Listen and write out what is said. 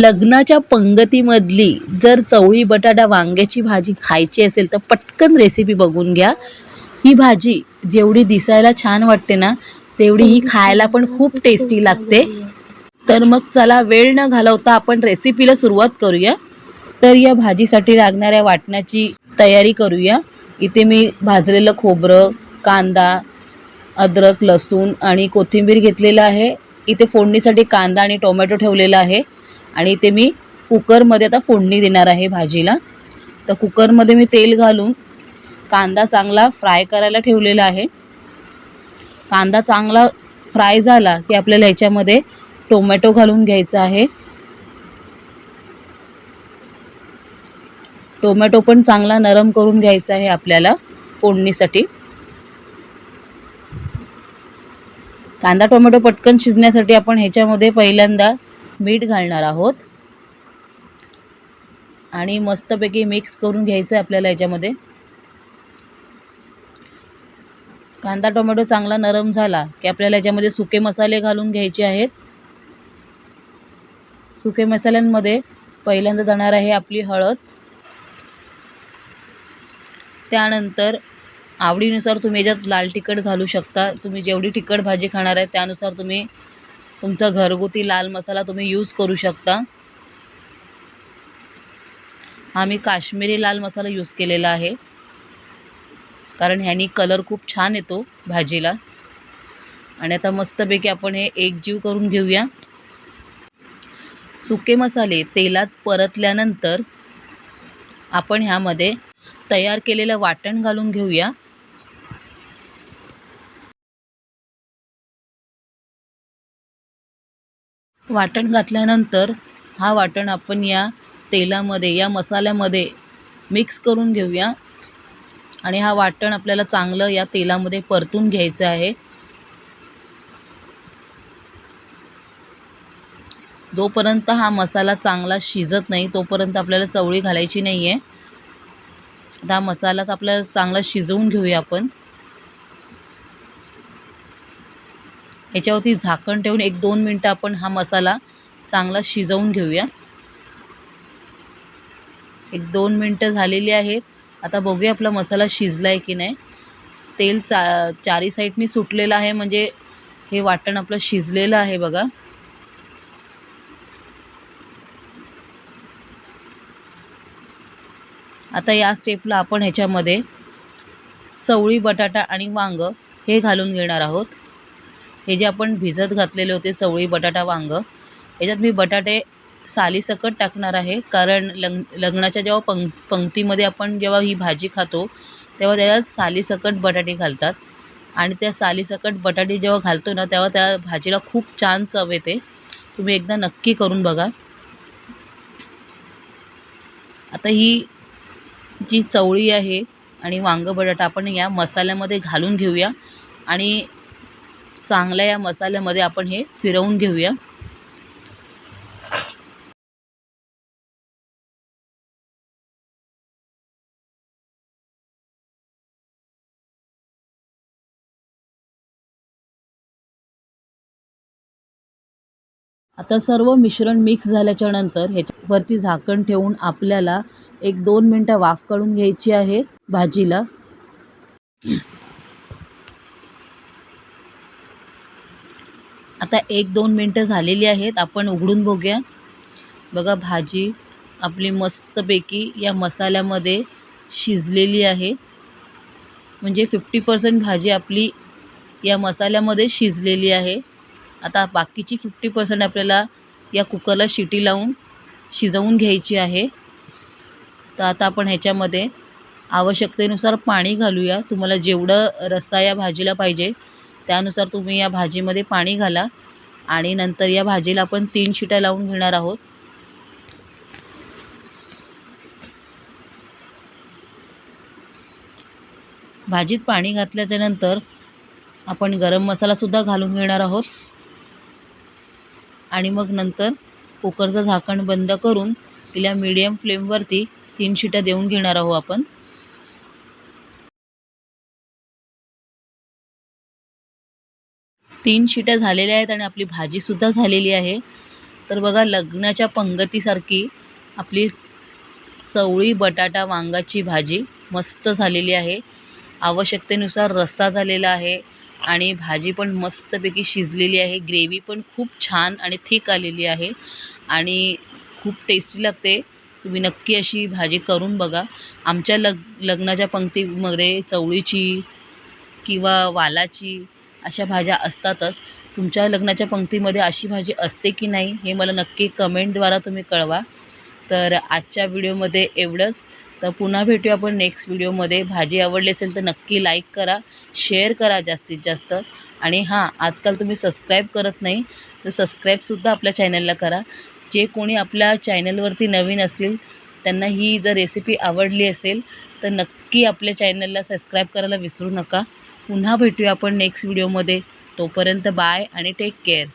लग्नाच्या पंगतीमधली जर चवळी बटाटा वांग्याची भाजी खायची असेल तर पटकन रेसिपी बघून घ्या. ही भाजी जेवढी दिसायला छान वाटते ना तेवढी ही खायला पण खूप टेस्टी लागते. तर मग चला वेळ न घालवता आपण रेसिपीला सुरुवात करूया. तर या भाजीसाठी लागणाऱ्या वाटण्याची तयारी करूया. इथे मी भाजलेलं खोबरं कांदा अद्रक लसूण आणि कोथिंबीर घेतलेलं आहे. इथे फोडणीसाठी कांदा आणि टोमॅटो ठेवलेला आहे. आणि ते मी कुकरमध्ये आता फोडणी देणार आहे भाजीला. तर कुकरमध्ये मी तेल घालून कांदा चांगला फ्राय करायला ठेवलेला आहे. कांदा चांगला फ्राय झाला की आपल्याला ह्याच्यामध्ये टोमॅटो घालून घ्यायचा आहे. टोमॅटो पण चांगला नरम करून घ्यायचा आहे आपल्याला फोडणीसाठी. कांदा टोमॅटो पटकन शिजण्यासाठी आपण ह्याच्यामध्ये पहिल्यांदा मीठ घालणार आहोत. आणि मस्तपैकी मिक्स करून घ्यायचं आहे आपल्याला याच्यामध्ये. कांदा टोमॅटो चांगला नरम झाला की आपल्याला याच्यामध्ये सुके मसाले घालून घ्यायचे आहेत. सुके मसाल्यांमध्ये पहिल्यांदा जाणार आहे आपली हळद. त्यानंतर आवडीनुसार तुम्ही याच्यात लाल तिखट घालू शकता. तुम्ही जेवढी तिखट भाजी खाणार आहे त्यानुसार तुम्ही तुमचा घरगुती लाल मसाला तुम्ही यूज करू शकता. हा मी काश्मीरी लाल मसाला यूज केलेला आहे. कारण ह्यानी कलर खूप छान येतो भाजीला. आणि आता मस्तपैकी आपण हे एकजीव करून घेऊया. सुके मसाले तेलात परतल्यानंतर आपण ह्यामध्ये तयार केलेलं वाटण घालून घेऊया. वाटण घातल्यानंतर हा वाटण आपण या तेलामध्ये या मसाल्यामध्ये मिक्स करून घेऊया. आणि हा वाटण आपल्याला चांगलं या तेलामध्ये परतून घ्यायचं आहे. जोपर्यंत हा मसाला चांगला शिजत नाही तोपर्यंत आपल्याला चवळी घालायची नाही आहे हा मसालाच आपल्याला चांगला शिजवून घेऊया आपण. ह्याच्यावरती झाकण ठेवून एक दोन मिनटं आपण हा मसाला चांगला शिजवून घेऊया. एक दोन मिनटं झालेली आहेत. आता बघूया आपला मसाला शिजला आहे की नाही. तेल चा चारी साईडनी सुटलेलं आहे म्हणजे हे वाटण आपलं शिजलेलं आहे बघा. आता या स्टेपला आपण ह्याच्यामध्ये चवळी बटाटा आणि वांग हे घालून घेणार आहोत. हे जे आपण भिजत घातलेले होते चवळी बटाटा वांगं याच्यात मी बटाटे सालीसकट टाकणार आहे. कारण लग्न लग्नाच्या जेव्हा पंक पंक्तीमध्ये आपण जेव्हा ही भाजी खातो तेव्हा त्याच्यात सालीसकट बटाटे घालतात. आणि त्या सालीसकट बटाटे जेव्हा घालतो ना तेव्हा त्या भाजीला खूप छान चव येते. तुम्ही एकदा नक्की करून बघा. आता ही जी चवळी आहे आणि वांगं बटाटा आपण या मसाल्यामध्ये घालून घेऊया. आणि चांगल्या या मसाल्यामध्ये आपण हे फिरवून घेऊया. आता सर्व मिश्रण मिक्स झाल्याच्यानंतर ह्याच्यावरती झाकण ठेवून आपल्याला एक दोन मिनटं वाफ काढून घ्यायची आहे भाजीला. आता एक दोन मिनटं झालेली आहेत. आपण उघडून बघूया. बघा भाजी आपली मस्तपैकी या मसाल्यामध्ये शिजलेली आहे. म्हणजे फिफ्टी पर्सेंट भाजी आपली या मसाल्यामध्ये शिजलेली आहे. आता बाकीची फिफ्टी पर्सेंट आपल्याला या कुकरला शिटी लावून शिजवून घ्यायची आहे. तर आता आपण ह्याच्यामध्ये आवश्यकतेनुसार पाणी घालूया. तुम्हाला जेवढं रस्सा या भाजीला पाहिजे त्यानुसार तुम्ही या भाजीमध्ये पाणी घाला आणि नंतर या भाजीला आपण तीन शिट्या लावून घेणार आहोत. भाजीत पाणी घातल्याच्यानंतर आपण गरम मसालासुद्धा घालून घेणार आहोत. आणि मग नंतर कुकरचं झाकण बंद करून तिला मीडियम फ्लेमवरती तीन शिट्या देऊन घेणार आहोत आपण. तीन शिट्या झालेल्या आहेत आणि आपली भाजीसुद्धा झालेली आहे. तर बघा लग्नाच्या पंगतीसारखी आपली चवळी बटाटा वांगाची भाजी मस्त झालेली आहे. आवश्यकतेनुसार रस्सा झालेला आहे आणि भाजी पण मस्तपैकी शिजलेली आहे. ग्रेव्ही पण खूप छान आणि थिक आलेली आहे आणि खूप टेस्टी लागते. तुम्ही नक्की अशी भाजी करून बघा. आमच्या लग लग्नाच्या पंक्तीमध्ये चवळीची किंवा वालाची अशा भाज्या असतातच. तुमच्या लग्नाच्या पंक्तीमध्ये अशी भाजी असते की नाही हे मला नक्की कमेंटद्वारा तुम्ही कळवा. तर आजच्या व्हिडिओमध्ये एवढंच. तर पुन्हा भेटूया आपण नेक्स्ट व्हिडिओमध्ये. भाजी आवडली असेल तर नक्की लाईक करा शेअर करा जास्तीत जास्त. आणि हां आजकाल तुम्ही सबस्क्राईब करत नाही तर सबस्क्राईबसुद्धा आपल्या चॅनलला करा. जे कोणी आपल्या चॅनलवरती नवीन असतील त्यांना ही जर रेसिपी आवडली असेल तर नक्की आपल्या चॅनलला सबस्क्राईब करायला विसरू नका. पुन्हा भेटूया आपण नेक्स्ट व्हिडिओमध्ये तोपर्यंत बाय आणि टेक केअर